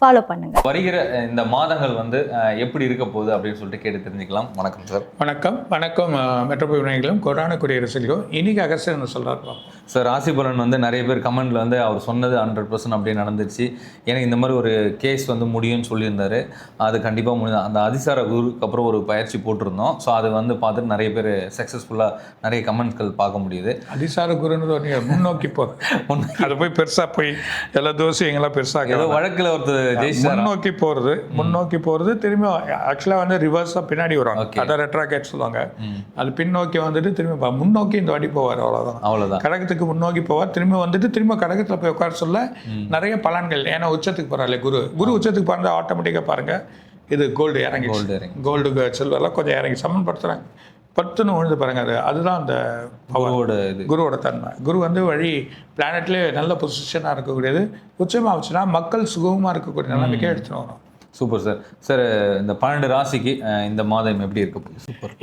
Follow பண்ணுங்கள் வருகிற இந்த மாதங்கள் வந்து எப்படி இருக்க போகுது அப்படின்னு சொல்லிட்டு கேட்டு தெரிஞ்சுக்கலாம். வணக்கம் சார். வணக்கம். வணக்கம் மெட்ரோபோல் விநாயகர்களும் கொரோனா குடியரசுகளும் இன்னைக்கு அகஸ்டர் சொல்கிறார் சார் ராசி பலன் வந்து நிறைய பேர் கமெண்ட்ல வந்து அவர் சொன்னது ஹண்ட்ரட் பர்சன்ட் அப்படியே நடந்துருச்சு எனக்கு இந்த மாதிரி ஒரு கேஸ் வந்து முடியும்னு சொல்லியிருந்தாரு. அது கண்டிப்பாக முடியும் அந்த அதிசார குருக்கு அப்புறம் ஒரு பயிற்சி போட்டிருந்தோம். ஸோ அது வந்து பார்த்துட்டு நிறைய பேர் சக்ஸஸ்ஃபுல்லாக நிறைய கமெண்ட்கள் பார்க்க முடியுது. அதிசார குருன்னு நீங்க முன்னோக்கி போகிறது அது போய் பெருசா போய் எல்லா தோசையும் எங்கெல்லாம் ஏதோ பெருசாக வழக்கில் ஒருத்தர் முன்னோக்கி போகிறது முன்னோக்கி போகிறது திரும்பி ஆக்சுவலாக வந்து ரிவர்ஸாக பின்னாடி Okay. அதை ரெட்ராகேட் சொல்லுவாங்க. அது பின்னோக்கி வந்துட்டு திரும்பி முன்னோக்கி இந்த வாட்டி போவார் அவ்வளோதான் அவ்வளோதான் கடகத்துக்கு முன்னோக்கி போவார் திரும்பி வந்துட்டு திரும்ப கடகத்தில் போய் உட்கார சொல்ல நிறைய பலன்கள். ஏன்னா உச்சத்துக்கு போகிறாள் குரு. குரு உச்சத்துக்கு பாருங்க ஆட்டோமேட்டிக்காக பாருங்க. இது கோல்டு இறங்கி கோல்டு இறங்கி கோல்டு சில்வர்லாம் கொஞ்சம் இறங்கி சமன்படுத்துகிறாங்க பத்துன்னு விழுந்து பாருங்க அது அதுதான் அந்த குருவோட இது குருவோட தன்மை குரு வந்து வழி பிளானட்லேயே நல்ல பொசிஷனாக இருக்கக்கூடியது உச்சமாக வச்சுன்னா மக்கள் சுகமாக இருக்கக்கூடிய நிலைமைக்கே எடுத்துன்னு வரும் சூப்பர் சார் சார் இந்த பன்னெண்டு ராசிக்கு இந்த மாதம் எப்படி இருக்க போகுது சூப்பர்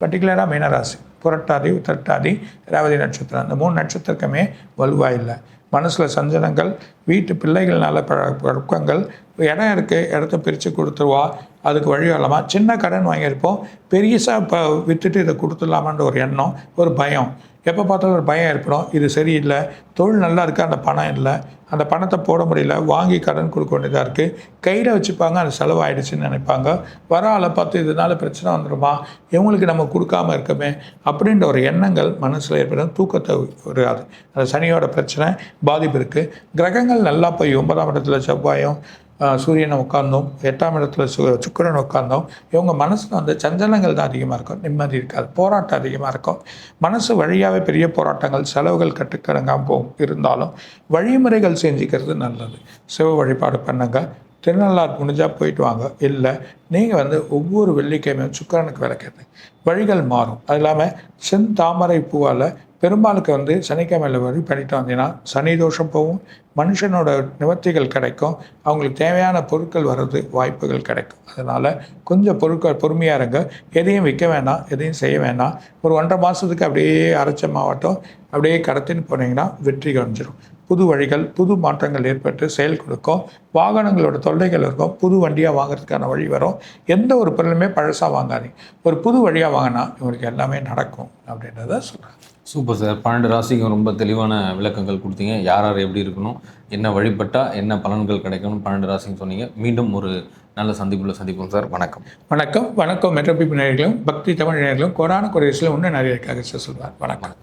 பர்டிகுலராக மீனராசி. புரட்டாதி உத்திரட்டாதி ரேவதி நட்சத்திரம். அந்த மூணு நட்சத்திரக்குமே வலுவாக இல்லை. மனசில் சஞ்சனங்கள் வீட்டு பிள்ளைகள்னால பழ பழக்கங்கள் இடம் இருக்குது இடத்த பிரித்து கொடுத்துருவா அதுக்கு வழி வரலாமா சின்ன கடன் வாங்கியிருப்போம். பெரியசாக இப்போ விற்றுட்டு இதை கொடுத்துடலாமான்ற ஒரு எண்ணம் ஒரு பயம். எப்போ பார்த்தாலும் ஒரு பயம் ஏற்படும். இது சரியில்லை தொழில் நல்லா இருக்குது அந்த பணம் இல்லை. அந்த பணத்தை போட முடியல வாங்கி கடன் கொடுக்க வேண்டியதாக இருக்குது கையில் வச்சுப்பாங்க அது செலவாயிடுச்சுன்னு நினைப்பாங்க. வர ஆளை பார்த்து இதனால பிரச்சனை வந்துடுமா இவங்களுக்கு நம்ம கொடுக்காம இருக்கமே அப்படின்ற ஒரு எண்ணங்கள் மனசில் ஏற்படும். தூக்கத்தை வராது அந்த சனியோட பிரச்சனை பாதிப்பு இருக்குது கிரகங்கள் நல்லா போய் ஒன்பதாம் இடத்துல செவ்வாயும் சூரியனை உட்கார்ந்தோம். எட்டாம் இடத்துல சு சுக்கிரன் உட்கார்ந்தோம். இவங்க மனசில் வந்து சஞ்சலங்கள் தான் அதிகமாக இருக்கும். நிம்மதி இருக்காது. போராட்டம் அதிகமாக இருக்கும். மனசு வழியாகவே பெரிய போராட்டங்கள் செலவுகள் கட்டுக்கடங்காமல் போகும் இருந்தாலும் வழிமுறைகள் செஞ்சுக்கிறது நல்லது. சிவ வழிபாடு பண்ணுங்க. திருநள்ளார் முடிஞ்சால் போயிட்டு வாங்க. இல்லை நீங்கள் வந்து ஒவ்வொரு வெள்ளிக்கிழமையும் சுக்கிரனுக்கு விளக்கிறது வழிகள் மாறும். அது இல்லாமல் செந்தாமரை பூவால் பெருமாளுக்கு வந்து சனிக்கிழமையில் வழி பண்ணிட்டு வந்தீங்கன்னா சனி தோஷம் போகும் மனுஷனோட நிவர்த்திகள் கிடைக்கும் அவங்களுக்கு தேவையான பொருட்கள் வர்றது வாய்ப்புகள் கிடைக்கும். அதனால் கொஞ்சம் பொருட்கள் பொறுமையாக இருங்க. எதையும் விற்க வேணாம் எதையும் செய்ய வேணாம். ஒரு ஒன்றரை மாதத்துக்கு அப்படியே அரைச்ச மாவட்டம் அப்படியே கடத்தின்னு போனீங்கன்னா வெற்றி கிடைஞ்சிரும் புது வழிகள் புது மாற்றங்கள் ஏற்பட்டு செயல் கொடுக்கும். வாகனங்களோட தொல்லைகள் இருக்கும். புது வண்டியாக வாங்குறதுக்கான வழி வரும். எந்த ஒரு பொருளுமே பழசாக வாங்காதீங்க. ஒரு புது வழியாக வாங்கினா இவங்களுக்கு எல்லாமே நடக்கும் அப்படின்றத சொல்கிறேன் சூப்பர் சார். பன்னெண்டு ராசிக்கும் ரொம்ப தெளிவான விளக்கங்கள் கொடுத்தீங்க. யார் யார் எப்படி இருக்கணும் என்ன வழிபட்டால் என்ன பலன்கள் கிடைக்கணும் பன்னெண்டு ராசின்னு சொன்னீங்க. மீண்டும் ஒரு நல்ல சந்திப்புல சந்திப்போம் சார். வணக்கம். வணக்கம். வணக்கம். மெட்ரோபி நேயர்களும் பக்தி தமிழ் நேயர்களும் கொரோனா குறைசில் இன்னும் நிறைய இருக்காங்க சார் சொல்வார். வணக்கம்.